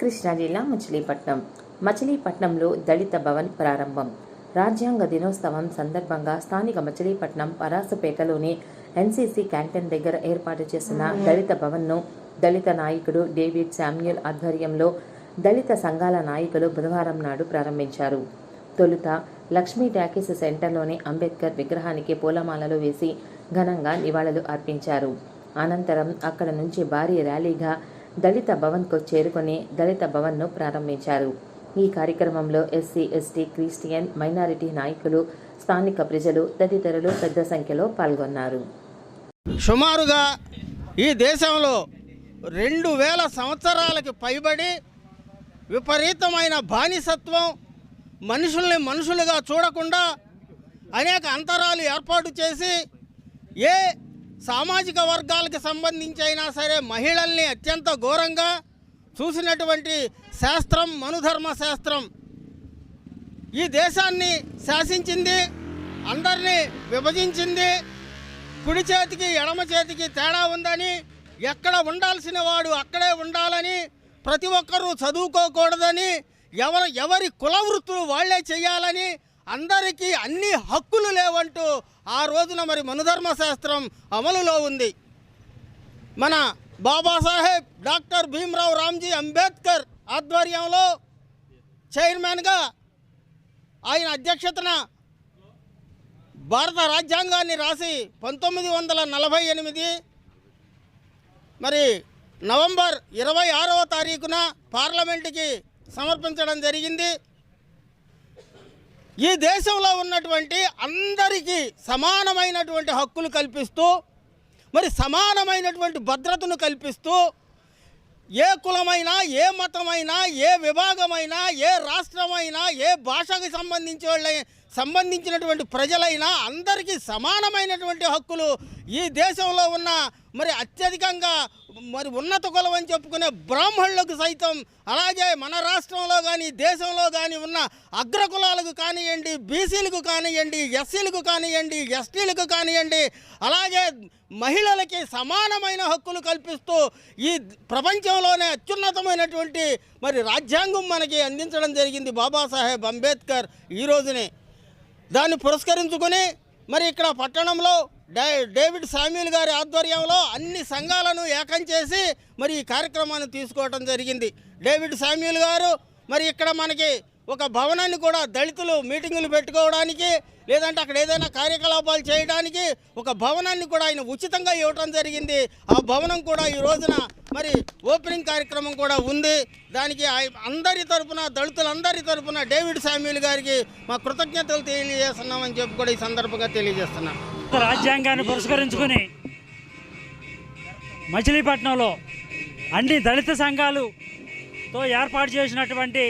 కృష్ణా జిల్లా మచిలీపట్నం. మచిలీపట్నంలో దళిత భవన్ ప్రారంభం. రాజ్యాంగ దినోత్సవం సందర్భంగా స్థానిక మచిలీపట్నం పరాసపేటలోని ఎన్సీసీ క్యాంటీన్ దగ్గర ఏర్పాటు చేసిన దళిత భవన్ను దళిత నాయకుడు డేవిడ్ శామ్యూల్ ఆధ్వర్యంలో దళిత సంఘాల నాయకులు బుధవారం నాడు ప్రారంభించారు. తొలుత లక్ష్మీ టాకీస్ సెంటర్లోని అంబేద్కర్ విగ్రహానికి పూలమాలలు వేసి ఘనంగా నివాళులు అర్పించారు. అనంతరం అక్కడ నుంచి భారీ ర్యాలీగా దళిత భవన్కు చేరుకొని దళిత భవన్ను ప్రారంభించారు. ఈ కార్యక్రమంలో ఎస్సీ ఎస్టీ క్రిస్టియన్ మైనారిటీ నాయకులు స్థానిక ప్రజలు తదితరులు పెద్ద సంఖ్యలో పాల్గొన్నారు. సుమారుగా ఈ దేశంలో రెండు వేల సంవత్సరాలకి పైబడి విపరీతమైన బానిసత్వం మనుషుల్ని మనుషులుగా చూడకుండా అనేక అంతరాలు ఏర్పాటు చేసి ఏ సామాజిక వర్గాలకు సంబంధించి అయినా సరే మహిళల్ని అత్యంత ఘోరంగా చూసినటువంటి శాస్త్రం మనుధర్మ శాస్త్రం. ఈ దేశాన్ని శాసించింది అందరినీ విభజించింది కుడి చేతికి ఎడమ చేతికి తేడా ఉందని ఎక్కడ ఉండాల్సిన వాడు అక్కడే ఉండాలని ప్రతి ఒక్కరూ చదువుకోకూడదని ఎవరు ఎవరి కుల వృత్తులు వాళ్ళే చేయాలని అందరికీ అన్ని హక్కులు లేవంటూ ఆ రోజున మరి మనుధర్మ శాస్త్రం అమలులో ఉంది. మన బాబాసాహెబ్ డాక్టర్ భీమ్రావు రామ్జీ అంబేద్కర్ ఆధ్వర్యంలో చైర్మన్గా ఆయన అధ్యక్షతన భారత రాజ్యాంగాన్ని రాసి పంతొమ్మిది వందల నలభై ఎనిమిది మరి నవంబర్ ఇరవై ఆరవ తారీఖున పార్లమెంటుకి సమర్పించడం జరిగింది. ఈ దేశంలో ఉన్నటువంటి అందరికీ సమానమైనటువంటి హక్కులు కల్పిస్తూ మరి సమానమైనటువంటి భద్రతను కల్పిస్తూ ఏ కులమైనా ఏ మతమైనా ఏ విభాగమైనా ఏ రాష్ట్రమైనా ఏ భాషకు సంబంధించి వాళ్ళ సంబంధించినటువంటి ప్రజలైనా అందరికీ సమానమైనటువంటి హక్కులు ఈ దేశంలో ఉన్న మరి అత్యధికంగా మరి ఉన్నత కులం అని చెప్పుకునే బ్రాహ్మణులకు సైతం అలాగే మన రాష్ట్రంలో కానీ దేశంలో కానీ ఉన్న అగ్రకులాలకు కానివ్వండి బీసీలకు కానివ్వండి ఎస్సీలకు కానివ్వండి ఎస్టీలకు కానివ్వండి అలాగే మహిళలకి సమానమైన హక్కులు కల్పిస్తూ ఈ ప్రపంచంలోనే అత్యున్నతమైనటువంటి మరి రాజ్యాంగం మనకి అందించడం జరిగింది బాబాసాహెబ్ అంబేద్కర్ ఈ రోజునే. దాన్ని పురస్కరించుకొని మరి ఇక్కడ పట్టణంలో డేవిడ్ శామ్యూల్ గారి ఆధ్వర్యంలో అన్ని సంఘాలను ఏకం చేసి మరి ఈ కార్యక్రమాన్ని తీసుకోవడం జరిగింది. డేవిడ్ శామ్యూల్ గారు మరి ఇక్కడ మనకి ఒక భవనాన్ని కూడా దళితులు మీటింగులు పెట్టుకోవడానికి లేదంటే అక్కడ ఏదైనా కార్యకలాపాలు చేయడానికి ఒక భవనాన్ని కూడా ఆయన ఉచితంగా ఇవ్వటం జరిగింది. ఆ భవనం కూడా ఈ రోజున మరి ఓపెనింగ్ కార్యక్రమం కూడా ఉంది. దానికి అందరి తరపున దళితులందరి తరపున డేవిడ్ శామ్యూల్ గారికి మా కృతజ్ఞతలు తెలియజేస్తున్నామని చెప్పి కూడా ఈ సందర్భంగా తెలియజేస్తున్నాం. రాజ్యాంగాన్ని పురస్కరించుకుని మచిలీపట్నంలో అన్ని దళిత సంఘాలుతో ఏర్పాటు చేసినటువంటి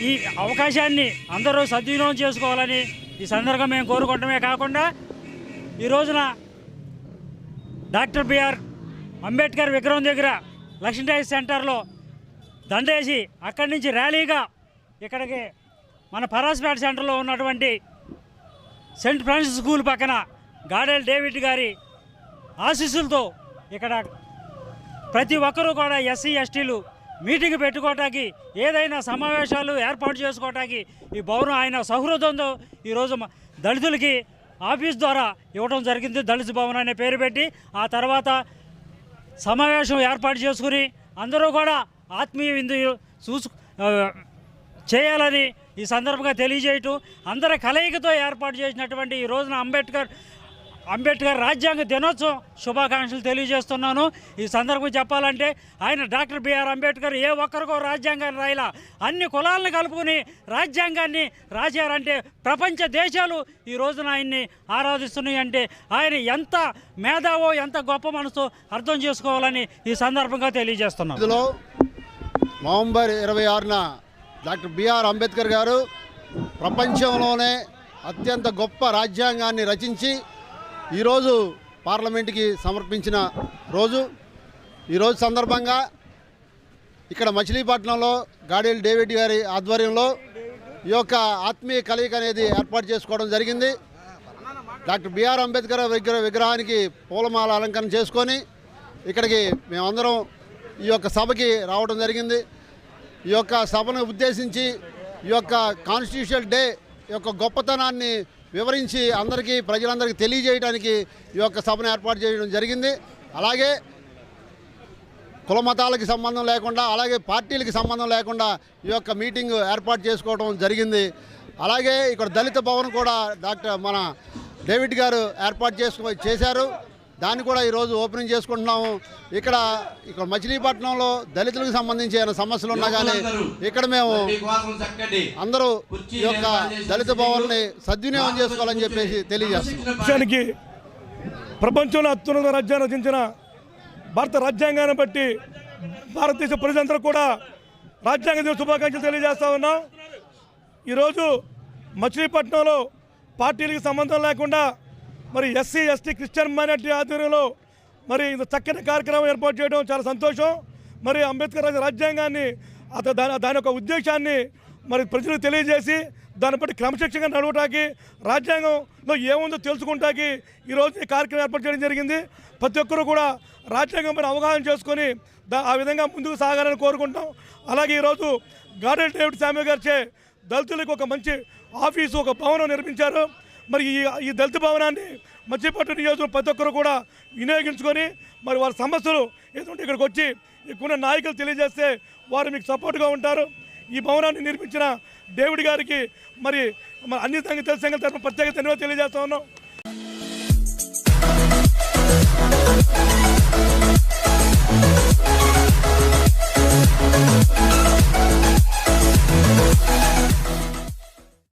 ఈ అవకాశాన్ని అందరూ సద్వినియోగం చేసుకోవాలని ఈ సందర్భంగా మేము కోరుకోవటమే కాకుండా ఈ రోజున డాక్టర్ బిఆర్ అంబేద్కర్ విగ్రహం దగ్గర లక్ష్మీదేవి సెంటర్లో దండేసి అక్కడి నుంచి ర్యాలీగా ఇక్కడికి మన పరాస్పేట సెంటర్లో ఉన్నటువంటి సెంట్ ఫ్రాన్సిస్ స్కూల్ పక్కన గాడెల్ డేవిడ్ గారి ఆశీస్సులతో ఇక్కడ ప్రతి ఒక్కరూ కూడా ఎస్సీ ఎస్టీలు మీటింగ్ పెట్టుకోవటానికి ఏదైనా సమావేశాలు ఏర్పాటు చేసుకోవటానికి ఈ భవనం ఆయన సహృదంతో ఈరోజు దళితులకి ఆఫీస్ ద్వారా ఇవ్వడం జరిగింది. దళిత భవన్ అనే పేరు పెట్టి ఆ తర్వాత సమావేశం ఏర్పాటు చేసుకుని అందరూ కూడా ఆత్మీయ విందు చూసు చేయాలని ఈ సందర్భంగా తెలియజేయటం అందరి కలయికతో ఏర్పాటు చేసినటువంటి ఈ రోజున అంబేద్కర్ అంబేద్కర్ రాజ్యాంగ దినోత్సవం శుభాకాంక్షలు తెలియజేస్తున్నాను. ఈ సందర్భం చెప్పాలంటే ఆయన డాక్టర్ బిఆర్ అంబేద్కర్ ఏ ఒక్కరికో రాజ్యాంగాన్ని రాయలా. అన్ని కులాలను కలుపుకొని రాజ్యాంగాన్ని రాశారంటే ప్రపంచ దేశాలు ఈ రోజున ఆయన్ని ఆరాధిస్తున్నాయి అంటే ఆయన ఎంత మేధావో ఎంత గొప్ప మనసు అర్థం చేసుకోవాలని ఈ సందర్భంగా తెలియజేస్తున్నాను. ఇందులో నవంబర్ ఇరవై ఆరున డాక్టర్ బిఆర్ అంబేద్కర్ గారు ప్రపంచంలోనే అత్యంత గొప్ప రాజ్యాంగాన్ని రచించి ఈరోజు పార్లమెంట్కి సమర్పించిన రోజు. ఈరోజు సందర్భంగా ఇక్కడ మచిలీపట్నంలో గాడేల్ డేవిడ్ గారి ఆధ్వర్యంలో ఈ యొక్క ఆత్మీయ కలయిక అనేది ఏర్పాటు చేసుకోవడం జరిగింది. డాక్టర్ బిఆర్ అంబేద్కర్ విగ్రహ విగ్రహానికి పూలమాల అలంకరణ చేసుకొని ఇక్కడికి మేమందరం ఈ యొక్క సభకి రావడం జరిగింది. ఈ యొక్క సభను ఉద్దేశించి ఈ యొక్క కాన్స్టిట్యూషన్ డే యొక్క గొప్పతనాన్ని వివరించి అందరికీ ప్రజలందరికీ తెలియజేయడానికి ఈ యొక్క సభను ఏర్పాటు చేయడం జరిగింది. అలాగే కుల మతాలకి సంబంధం లేకుండా అలాగే పార్టీలకి సంబంధం లేకుండా ఈ యొక్క మీటింగ్ ఏర్పాటు చేసుకోవడం జరిగింది. అలాగే ఇక్కడ దళిత భవన్ కూడా డాక్టర్ మన డేవిడ్ గారు ఏర్పాటు చేసుకో చేశారు. దాన్ని కూడా ఈరోజు ఓపెనింగ్ చేసుకుంటున్నాము. ఇక్కడ ఇక్కడ మచిలీపట్నంలో దళితులకు సంబంధించి ఏమైనా సమస్యలు ఉన్నా కానీ ఇక్కడ మేము అందరూ ఈ యొక్క దళిత భవన్ని సద్వినియోగం చేసుకోవాలని చెప్పేసి తెలియజేస్తున్నాం. ప్రపంచంలో అత్యున్నత రాజ్యాన్ని రచించిన భారత రాజ్యాంగాన్ని బట్టి భారతదేశ ప్రజలందరూ కూడా రాజ్యాంగ దిన శుభాకాంక్షలు తెలియజేస్తా ఉన్నాం. ఈరోజు మచిలీపట్నంలో పార్టీలకు సంబంధం లేకుండా మరి ఎస్సీ ఎస్టీ క్రిస్టియన్ మైనార్టీ ఆధ్వర్యంలో మరి ఇంత చక్కని కార్యక్రమం ఏర్పాటు చేయడం చాలా సంతోషం. మరి అంబేద్కర్ రాజ్యాంగాన్ని అత దాని దాని యొక్క ఉద్దేశాన్ని మరి ప్రజలకు తెలియజేసి దాన్ని బట్టి క్రమశిక్షణగా నడవటానికి రాజ్యాంగంలో ఏముందో తెలుసుకుంటానికి ఈరోజు ఈ కార్యక్రమం ఏర్పాటు చేయడం జరిగింది. ప్రతి ఒక్కరూ కూడా రాజ్యాంగం పైన అవగాహన చేసుకొని ఆ విధంగా ముందుకు సాగాలని కోరుకుంటాం అలాగే ఈరోజు గార్డెన్ డేవిడ్ శామ్య గారిచే దళితులకు ఒక మంచి ఆఫీసు ఒక భవనం నిర్మించారు. మరి ఈ ఈ దళిత భవనాన్ని మధ్యపట్టు నియోజకవర్గం ప్రతి ఒక్కరు కూడా వినియోగించుకొని మరి వారి సమస్యలు ఏదంటే ఇక్కడికి వచ్చి ఇక్కడ నాయకులు తెలియజేస్తే వారు మీకు సపోర్ట్గా ఉంటారు. ఈ భవనాన్ని నిర్మించిన డేవిడ్ గారికి మరి మరి అన్ని సంగతి తెలిసిన తరఫున ప్రత్యేక ధన్యవాదాలు తెలియజేస్తా ఉన్నాం.